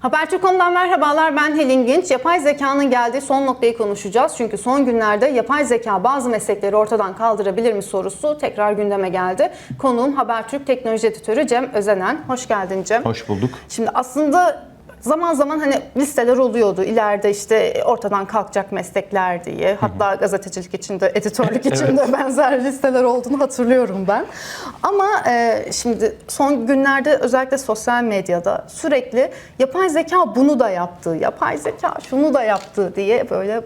Habertürk.com'dan merhabalar ben Helin Genç. Yapay zekanın geldiği son noktayı konuşacağız. Çünkü son günlerde yapay zeka bazı meslekleri ortadan kaldırabilir mi sorusu tekrar gündeme geldi. Konuğum Habertürk Teknoloji Editörü Cem Özenen. Hoş geldin Cem. Hoş bulduk. Şimdi aslında zaman zaman hani listeler oluyordu. İleride işte ortadan kalkacak meslekler diye. Hatta gazetecilik için de editörlük için de benzer listeler olduğunu hatırlıyorum ben. Ama e, şimdi son günlerde özellikle sosyal medyada sürekli yapay zeka bunu da yaptı, yapay zeka şunu da yaptı diye böyle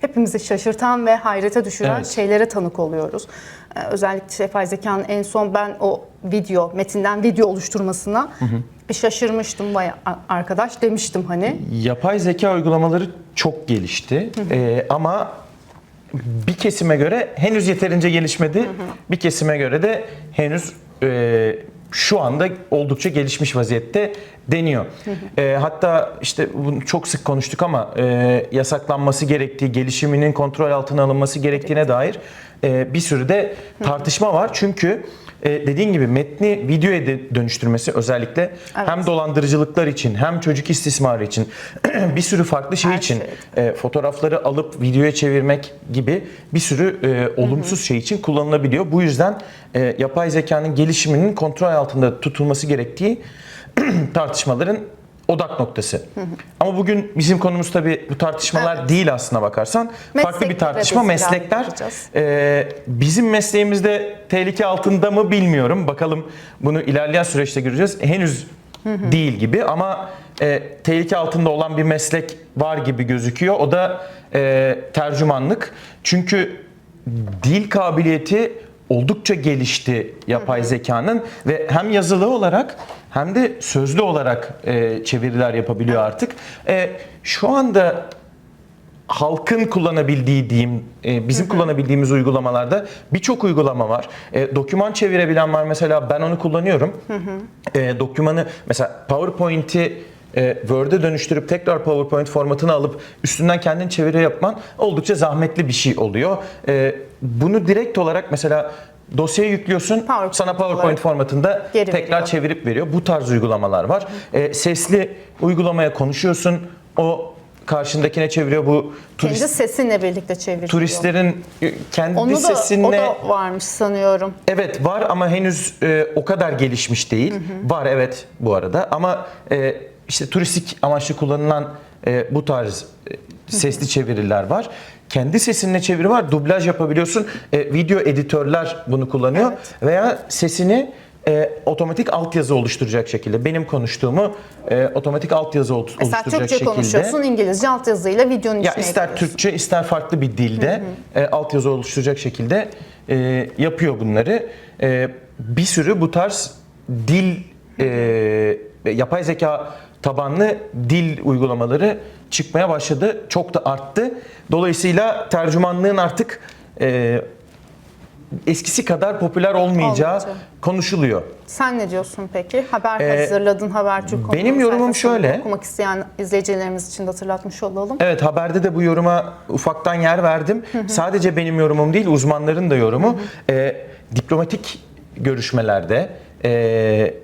hepimizi şaşırtan ve hayrete düşüren Evet. şeylere tanık oluyoruz. Ee, özellikle yapay zekanın en son ben o video, metinden video oluşturmasına bir şaşırmıştım vay a- arkadaş demiştim hani. Yapay zeka uygulamaları çok gelişti Ee, ama bir kesime göre henüz yeterince gelişmedi. Bir kesime göre de henüz e, şu anda oldukça gelişmiş vaziyette deniyor. E, hatta işte bunu çok sık konuştuk ama e, yasaklanması gerektiği, gelişiminin kontrol altına alınması gerektiğine dair e, bir sürü de tartışma var. Çünkü e, dediğin gibi metni videoya de- dönüştürmesi özellikle hem dolandırıcılıklar için hem çocuk istismarı için bir sürü farklı şey Her için şey. e, fotoğrafları alıp videoya çevirmek gibi bir sürü e, olumsuz şey için kullanılabiliyor. Bu yüzden e, yapay zekanın gelişiminin kontrol altında tutulması gerektiği tartışmaların odak noktası. Ama bugün bizim konumuz tabii bu tartışmalar değil aslına bakarsan. Farklı bir tartışma. Meslekler e, bizim mesleğimizde tehlike altında mı bilmiyorum. Bakalım bunu ilerleyen süreçte göreceğiz. Henüz değil gibi ama e, tehlike altında olan bir meslek var gibi gözüküyor. O da e, tercümanlık. Çünkü dil kabiliyeti oldukça gelişti yapay zekanın ve hem yazılı olarak hem de sözlü olarak e, çeviriler yapabiliyor artık. E, şu anda halkın kullanabildiği diyeyim, e, bizim kullanabildiğimiz uygulamalarda birçok uygulama var. E, doküman çevirebilen var mesela ben onu kullanıyorum. E, dokümanı mesela PowerPoint'i e, Word'e dönüştürüp tekrar PowerPoint formatını alıp üstünden kendin çeviri yapman oldukça zahmetli bir şey oluyor. E, bunu direkt olarak mesela dosyaya yüklüyorsun, PowerPoint sana PowerPoint olarak formatında geri tekrar veriyor. çevirip veriyor. Bu tarz uygulamalar var. E, sesli uygulamaya konuşuyorsun, o karşındakine çeviriyor bu turist Kendi sesinle birlikte çeviriyor. turistlerin e, kendi Onu da, sesine o da varmış sanıyorum. evet var ama henüz e, o kadar gelişmiş değil. Var evet bu arada ama e, işte turistik amaçlı kullanılan e, bu tarz e, sesli çeviriler var. Kendi sesinle çeviri var. Dublaj yapabiliyorsun. E, video editörler bunu kullanıyor veya sesini e, otomatik altyazı oluşturacak şekilde benim konuştuğumu e, otomatik altyazı ol- Mesela oluşturacak Türkçe şekilde. konuşuyorsun, İngilizce altyazıyla videonun Ya içine ister. Türkçe ister farklı bir dilde e, altyazı oluşturacak şekilde e, yapıyor bunları. E, bir sürü bu tarz dil e, yapay zeka tabanlı dil uygulamaları çıkmaya başladı. Çok da arttı. Dolayısıyla tercümanlığın artık e, eskisi kadar popüler olmayacağı Olmayacak. konuşuluyor. Sen ne diyorsun peki? Haber Ee, hazırladın Habertürk.com benim yorumum şöyle. Okumak isteyen izleyicilerimiz için de hatırlatmış olalım. Evet haberde de bu yoruma ufaktan yer verdim. Sadece benim yorumum değil uzmanların da yorumu. Ee, diplomatik görüşmelerde, e,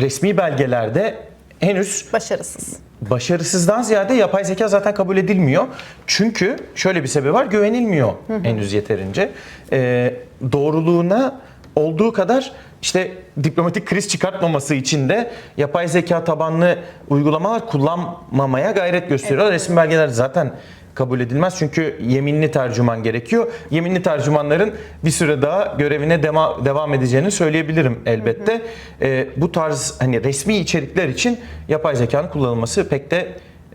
resmi belgelerde henüz Başarısız. başarısızdan ziyade yapay zeka zaten kabul edilmiyor. Çünkü şöyle bir sebebi var güvenilmiyor henüz yeterince. Ee, doğruluğuna olduğu kadar işte diplomatik kriz çıkartmaması için de yapay zeka tabanlı uygulamalar kullanmamaya gayret gösteriyorlar. Resmi belgeler zaten kabul edilmez çünkü yeminli tercüman gerekiyor. Yeminli tercümanların bir süre daha görevine dema- devam edeceğini söyleyebilirim elbette. Ee, bu tarz hani resmi içerikler için yapay zekanın kullanılması pek de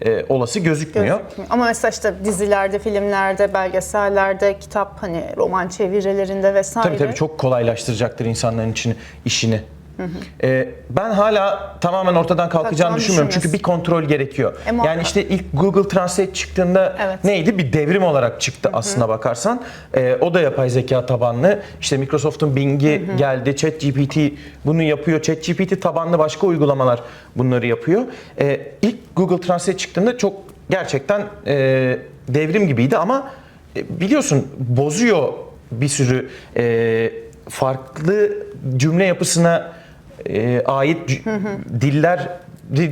e, olası gözükmüyor. Gözükmüyor. Ama mesela işte dizilerde, filmlerde, belgesellerde, kitap hani roman çevirilerinde vesaire. Tabii tabii çok kolaylaştıracaktır insanların için işini. Ee, ben hala tamamen ortadan kalkacağını düşünmüyorum. Çünkü bir kontrol gerekiyor. E, muhakkak. yani işte ilk Google Translate çıktığında Evet. neydi? Bir devrim olarak çıktı aslına bakarsan. Ee, o da yapay zeka tabanlı. İşte Microsoft'un Bing'i geldi. ChatGPT bunu yapıyor. ChatGPT tabanlı başka uygulamalar bunları yapıyor. Ee, ilk Google Translate çıktığında çok gerçekten e, devrim gibiydi ama e, biliyorsun bozuyor bir sürü e, farklı cümle yapısına e, ait c- diller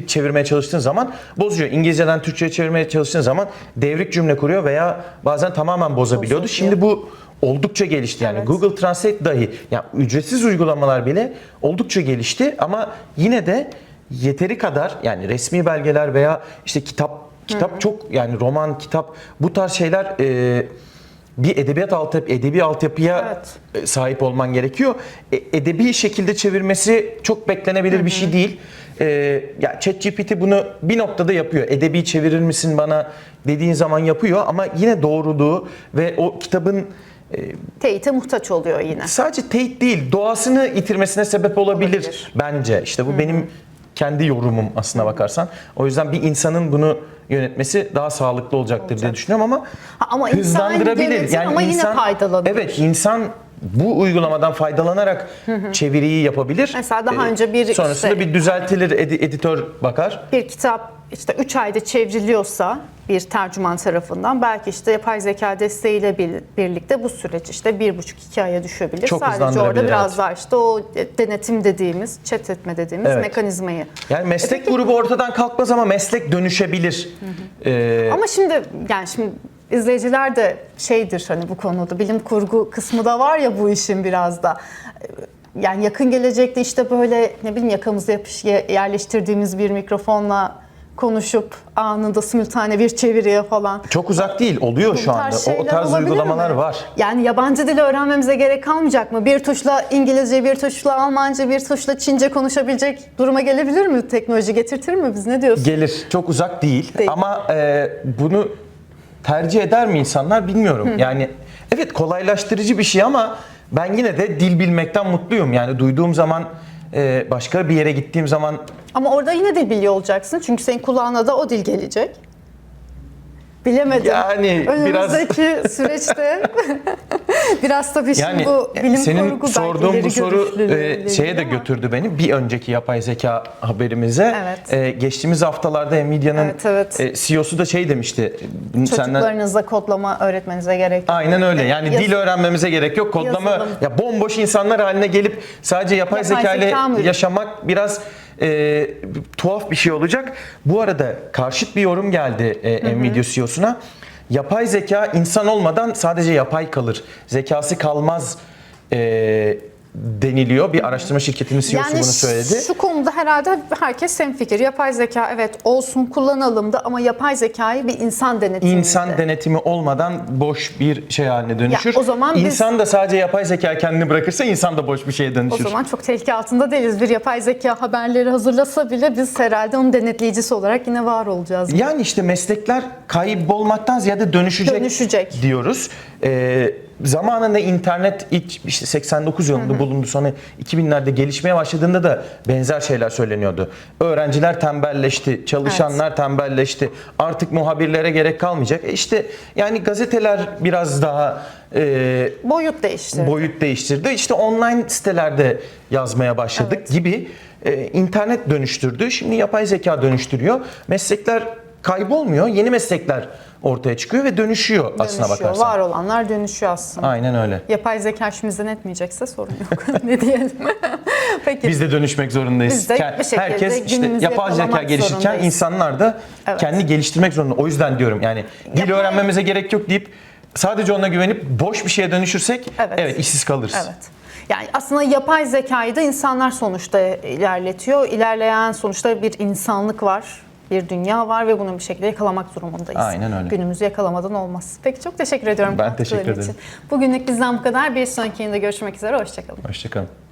çevirmeye çalıştığın zaman bozuyor. İngilizceden Türkçe'ye çevirmeye çalıştığın zaman devrik cümle kuruyor veya bazen tamamen bozabiliyordu. Bozuluyor. Şimdi bu oldukça gelişti. Yani Evet. Google Translate dahi yani ücretsiz uygulamalar bile oldukça gelişti ama yine de yeteri kadar yani resmi belgeler veya işte kitap kitap çok yani roman, kitap bu tarz şeyler e, bir edebiyat altyapı, edebi altyapıya Evet. e, sahip olman gerekiyor. E, edebi şekilde çevirmesi çok beklenebilir bir şey değil. E, ya ChatGPT bunu bir noktada yapıyor. Edebi çevirir misin bana dediğin zaman yapıyor ama yine doğruluğu ve o kitabın Teyite muhtaç oluyor yine. sadece teyit değil doğasını yitirmesine sebep olabilir, Olabilir. bence. İşte bu benim kendi yorumum aslına bakarsan. O yüzden bir insanın bunu yönetmesi daha sağlıklı olacaktır diye düşünüyorum ama Ha, ama insan hızlandırabilir. yönetir ama yine faydalanır. Evet, insan bu uygulamadan faydalanarak çeviriyi yapabilir. Mesela daha Ee, önce bir sonrasında işte- bir düzeltilir, edi- editör bakar. bir kitap işte 3 ayda çevriliyorsa bir tercüman tarafından belki işte yapay zeka desteğiyle bir- birlikte bu süreç işte 1,5-2 aya düşebilir. Çok Sadece orada biraz evet. daha işte o denetim dediğimiz, chat etme dediğimiz Evet. mekanizmayı. Yani meslek grubu ortadan kalkmaz ama meslek dönüşebilir. Ee, Ama şimdi yani şimdi izleyiciler de şeydir hani bu konuda bilim kurgu kısmı da var ya bu işin biraz da. Yani yakın gelecekte işte böyle ne bileyim yakamıza yapış, yerleştirdiğimiz bir mikrofonla konuşup anında simultane bir çeviriye falan. çok uzak değil, oluyor Bu şu anda. O, tarz uygulamalar mi? var. Yani yabancı dili öğrenmemize gerek kalmayacak mı? Bir tuşla İngilizce, bir tuşla Almanca, bir tuşla Çince konuşabilecek duruma gelebilir mi? Teknoloji getirtir mi biz? Ne diyorsun? Gelir. Çok uzak değil. Değil. Ama e, bunu tercih eder mi insanlar bilmiyorum. Yani evet kolaylaştırıcı bir şey ama ben yine de dil bilmekten mutluyum. Yani duyduğum zaman e, başka bir yere gittiğim zaman Ama orada yine de biliyor olacaksın. Çünkü senin kulağına da o dil gelecek. Bilemedim. Yani biraz- Önümüzdeki süreçte biraz tabii şimdi yani bu bilim senin kurgu sorduğun bu soru e, şeye de ama- götürdü beni. Bir önceki yapay zeka haberimize. Evet. E, geçtiğimiz haftalarda Nvidia'nın Evet, evet. e, CEO'su da şey demişti. Senden Çocuklarınıza kodlama öğretmenize gerek yok. Aynen öyle. Yani Yaz- dil öğrenmemize gerek yok. Kodlama Yazılım. ya bomboş insanlar haline gelip sadece yapay, Yapay zeka ile yaşamak biraz e, tuhaf bir şey olacak. Bu arada karşıt bir yorum geldi e, Nvidia CEO'suna. Yapay zeka insan olmadan sadece yapay kalır. Zekası kalmaz e, deniliyor. Bir araştırma şirketinin CEO'su bunu söyledi. şu konuda herhalde herkes hemfikir. Yapay zeka evet olsun kullanalım da ama yapay zekayı bir insan denetiminde. İnsan denetimi olmadan boş bir şey haline dönüşür. o zaman biz- İnsan da sadece yapay zeka kendini bırakırsa insan da boş bir şeye O dönüşür. zaman çok tehlike altında değiliz. Bir yapay zeka haberleri hazırlasa bile biz herhalde onun denetleyicisi olarak yine var olacağız. Yani işte meslekler kaybolmaktan ziyade dönüşecek, Dönüşecek. diyoruz. Ee, zamanında internet ilk işte 89 yılında bulundu sonra 2000'lerde gelişmeye başladığında da benzer şeyler söyleniyordu. Öğrenciler tembelleşti, çalışanlar tembelleşti. Artık muhabirlere gerek kalmayacak. E işte yani gazeteler biraz daha e, Boyut değişti. boyut değiştirdi. İşte online sitelerde yazmaya başladık gibi e, internet dönüştürdü. Şimdi yapay zeka dönüştürüyor. Meslekler kaybolmuyor. Yeni meslekler ortaya çıkıyor ve dönüşüyor, aslına dönüşüyor. bakarsan. Var olanlar dönüşüyor aslında. Aynen öyle. Yapay zeka işimizden etmeyecekse sorun yok. ne diyelim. Peki. Biz de dönüşmek zorundayız. Biz de Ke- bir şekilde Herkes işte yapay zeka gelişirken zorundayız. insanlar da Evet. kendi geliştirmek zorunda. O yüzden diyorum yani dil Yapay- öğrenmemize gerek yok deyip sadece ona güvenip boş bir şeye dönüşürsek Evet. evet, işsiz kalırız. Evet. Yani aslında yapay zekayı da insanlar sonuçta ilerletiyor. İlerleyen sonuçta bir insanlık var, bir dünya var ve bunu bir şekilde yakalamak durumundayız. Aynen öyle. Günümüzü yakalamadan olmaz. Peki çok teşekkür ediyorum. Ben teşekkür ederim. için. Bugünlük bizden bu kadar. Bir sonraki yayında görüşmek üzere. Hoşçakalın. Hoşçakalın.